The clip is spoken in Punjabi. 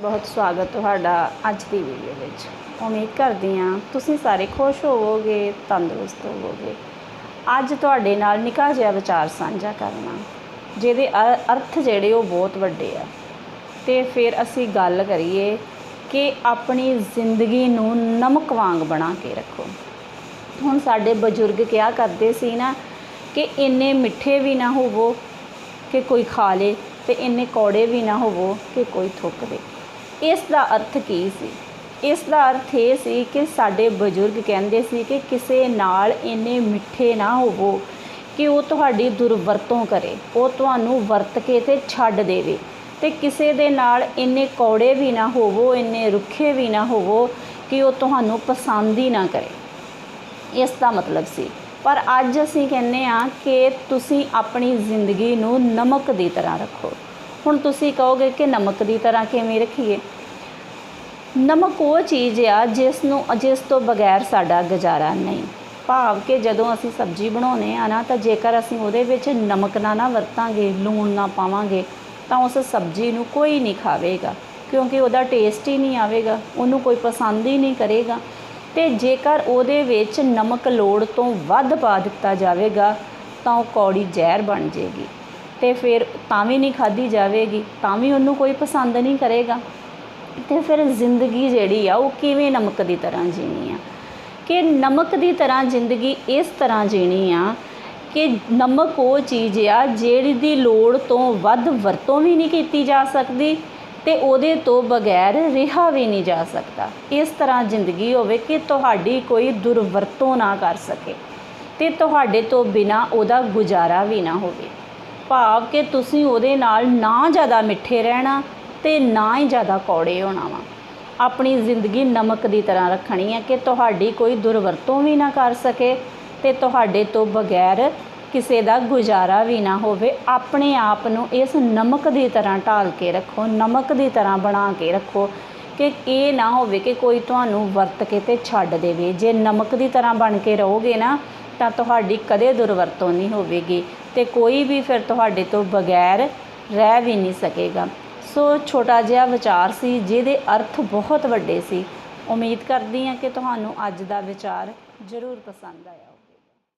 ਬਹੁਤ ਸਵਾਗਤ ਤੁਹਾਡਾ ਅੱਜ ਦੀ ਵੀਡੀਓ ਵਿੱਚ। ਉਮੀਦ ਕਰਦੀ ਹਾਂ ਤੁਸੀਂ ਸਾਰੇ ਖੁਸ਼ ਹੋਵੋਗੇ, ਤੰਦਰੁਸਤ ਹੋਵੋਗੇ। ਅੱਜ ਤੁਹਾਡੇ ਨਾਲ ਨਿੱਕਾ ਜਿਹਾ ਵਿਚਾਰ ਸਾਂਝਾ ਕਰਨਾ, ਜਿਹਦੇ ਅ- ਅਰਥ ਜਿਹੜੇ ਉਹ ਬਹੁਤ ਵੱਡੇ ਆ। ਤੇ ਫਿਰ ਅਸੀਂ ਗੱਲ ਕਰੀਏ ਕਿ ਆਪਣੀ ਜ਼ਿੰਦਗੀ ਨੂੰ ਨਮਕ ਵਾਂਗ ਬਣਾ ਕੇ ਰੱਖੋ। ਹੁਣ ਸਾਡੇ ਬਜ਼ੁਰਗ ਕਿਹਾ ਕਰਦੇ ਸੀ ਨਾ ਕਿ ਇੰਨੇ ਮਿੱਠੇ ਵੀ ਨਾ ਹੋਵੋ ਕਿ ਕੋਈ ਖਾ ਲੇ ਤੇ ਇੰਨੇ ਕੌੜੇ ਵੀ ਨਾ ਹੋਵੋ ਕਿ ਕੋਈ ਥੁੱਕ ਦੇ ਇਸ ਦਾ ਅਰਥ ਕੀ ਸੀ? ਇਸ ਦਾ ਅਰਥ ਇਹ ਸੀ ਕਿ ਸਾਡੇ ਬਜ਼ੁਰਗ ਕਹਿੰਦੇ ਸੀ ਕਿ ਕਿਸੇ ਨਾਲ ਇੰਨੇ ਮਿੱਠੇ ਨਾ ਹੋਵੋ ਕਿ ਉਹ ਤੁਹਾਡੀ ਦੁਰਵਰਤੋਂ ਕਰੇ, ਉਹ ਤੁਹਾਨੂੰ ਵਰਤ ਕੇ ਤੇ ਛੱਡ ਦੇਵੇ ਤੇ ਕਿਸੇ ਦੇ ਨਾਲ ਇੰਨੇ ਕੌੜੇ ਵੀ ਨਾ ਹੋਵੋ, ਇੰਨੇ ਰੁੱਖੇ ਵੀ ਨਾ ਹੋਵੋ ਕਿ ਉਹ ਤੁਹਾਨੂੰ ਪਸੰਦ ਹੀ ਨਾ ਕਰੇ। ਇਸ ਦਾ ਮਤਲਬ ਸੀ। ਪਰ ਅੱਜ ਅਸੀਂ ਕਹਿੰਦੇ ਆ ਕਿ ਤੁਸੀਂ ਆਪਣੀ ਜ਼ਿੰਦਗੀ ਨੂੰ ਨਮਕ ਦੀ ਤਰ੍ਹਾਂ ਰੱਖੋ। ਹੁਣ ਤੁਸੀਂ ਕਹੋਗੇ ਕਿ ਨਮਕ ਦੀ ਤਰ੍ਹਾਂ ਕਿਵੇਂ ਰੱਖੀਏ? ਨਮਕ ਉਹ ਚੀਜ਼ ਆ ਜਿਸ ਨੂੰ, ਜਿਸ ਤੋਂ ਬਗੈਰ ਸਾਡਾ ਗੁਜ਼ਾਰਾ ਨਹੀਂ। ਭਾਵ ਕਿ ਜਦੋਂ ਅਸੀਂ ਸਬਜ਼ੀ ਬਣਾਉਨੇ ਆ ਨਾ, ਤਾਂ ਜੇਕਰ ਅਸੀਂ ਉਹਦੇ ਵਿੱਚ ਨਮਕ ਨਾ ਨਾ ਵਰਤਾਂਗੇ, ਲੂਣ ਨਾ ਪਾਵਾਂਗੇ, ਤਾਂ ਉਸ ਸਬਜ਼ੀ ਨੂੰ ਕੋਈ ਨਹੀਂ ਖਾਵੇਗਾ, ਕਿਉਂਕਿ ਉਹਦਾ ਟੇਸਟ ਹੀ ਨਹੀਂ ਆਵੇਗਾ, ਉਹਨੂੰ ਕੋਈ ਪਸੰਦ ਹੀ ਨਹੀਂ ਕਰੇਗਾ। ਤੇ ਜੇਕਰ ਉਹਦੇ ਵਿੱਚ ਨਮਕ ਲੋੜ ਤੋਂ ਵੱਧ ਪਾ ਦਿੱਤਾ ਜਾਵੇਗਾ, ਤਾਂ ਉਹ ਕੌੜੀ ਜ਼ਹਿਰ ਬਣ ਜੇਗੀ। ਤੇ ਫਿਰ ਤਾਂ ਵੀ ਨਹੀਂ ਖਾਧੀ ਜਾਵੇਗੀ, ਤਾਂ ਵੀ ਉਹਨੂੰ ਕੋਈ ਪਸੰਦ ਨਹੀਂ ਕਰੇਗਾ। ਤੇ ਫਿਰ ਜ਼ਿੰਦਗੀ ਜਿਹੜੀ ਆ, ਉਹ ਕਿਵੇਂ ਨਮਕ ਦੀ ਤਰ੍ਹਾਂ ਜੀਣੀ ਆ? ਕਿ ਨਮਕ ਦੀ ਤਰ੍ਹਾਂ ਜ਼ਿੰਦਗੀ ਇਸ ਤਰ੍ਹਾਂ ਜੀਣੀ ਆ ਕਿ ਨਮਕ ਉਹ ਚੀਜ਼ ਆ ਜਿਹੜੀ ਦੀ ਲੋੜ ਤੋਂ ਵੱਧ ਵਰਤੋਂ ਵੀ ਨਹੀਂ ਕੀਤੀ ਜਾ ਸਕਦੀ ਤੇ ਉਹਦੇ ਤੋਂ ਬਗੈਰ ਰਿਹਾ ਵੀ ਨਹੀਂ ਜਾ ਸਕਦਾ। ਇਸ ਤਰ੍ਹਾਂ ਜ਼ਿੰਦਗੀ ਹੋਵੇ ਕਿ ਤੁਹਾਡੀ ਕੋਈ ਦੁਰਵਰਤੋਂ ਨਾ ਕਰ ਸਕੇ ਤੇ ਤੁਹਾਡੇ ਤੋਂ ਬਿਨਾ ਉਹਦਾ ਗੁਜ਼ਾਰਾ ਵੀ ਨਾ ਹੋਵੇ। ਭਾਵ ਕਿ ਤੁਸੀਂ ਉਹਦੇ ਨਾਲ ਨਾ ਜ਼ਿਆਦਾ ਮਿੱਠੇ ਰਹਿਣਾ ਤੇ ਨਾ ਹੀ ਜ਼ਿਆਦਾ ਕੌੜੇ ਹੋਣਾ ਵਾ। ਆਪਣੀ ਜ਼ਿੰਦਗੀ ਨਮਕ ਦੀ ਤਰ੍ਹਾਂ ਰੱਖਣੀ ਹੈ ਕਿ ਤੁਹਾਡੀ ਕੋਈ ਦੁਰਵਰਤੋਂ ਵੀ ਨਾ ਕਰ ਸਕੇ ਤੇ ਤੁਹਾਡੇ ਤੋਂ ਬਗੈਰ ਕਿਸੇ ਦਾ ਗੁਜ਼ਾਰਾ ਵੀ ਨਾ ਹੋਵੇ। ਆਪਣੇ ਆਪ ਨੂੰ ਇਸ ਨਮਕ ਦੀ ਤਰ੍ਹਾਂ ਢਾਲ ਕੇ ਰੱਖੋ, ਨਮਕ ਦੀ ਤਰ੍ਹਾਂ ਬਣਾ ਕੇ ਰੱਖੋ ਕਿ ਇਹ ਨਾ ਹੋਵੇ ਕਿ ਕੋਈ ਤੁਹਾਨੂੰ ਵਰਤ ਕੇ ਤੇ ਛੱਡ ਦੇਵੇ। ਜੇ ਨਮਕ ਦੀ ਤਰ੍ਹਾਂ ਬਣ ਕੇ ਰਹੋਗੇ ਨਾ ਤਾਂ ਤੁਹਾਡੀ ਕਦੇ ਦੁਰਵਰਤੋਂ ਨਹੀਂ ਹੋਵੇਗੀ। ਤੇ ਕੋਈ ਵੀ ਫਿਰ ਤੁਹਾਡੇ ਤੋਂ ਬਗੈਰ ਰਹਿ ਵੀ ਨਹੀਂ ਸਕੇਗਾ। ਸੋ ਛੋਟਾ ਜਿਹਾ ਵਿਚਾਰ ਸੀ, ਜਿਹਦੇ ਅਰਥ ਬਹੁਤ ਵੱਡੇ ਸੀ। ਉਮੀਦ ਕਰਦੀ ਹਾਂ ਕਿ ਤੁਹਾਨੂੰ ਅੱਜ ਦਾ ਵਿਚਾਰ ਜ਼ਰੂਰ ਪਸੰਦ ਆਇਆ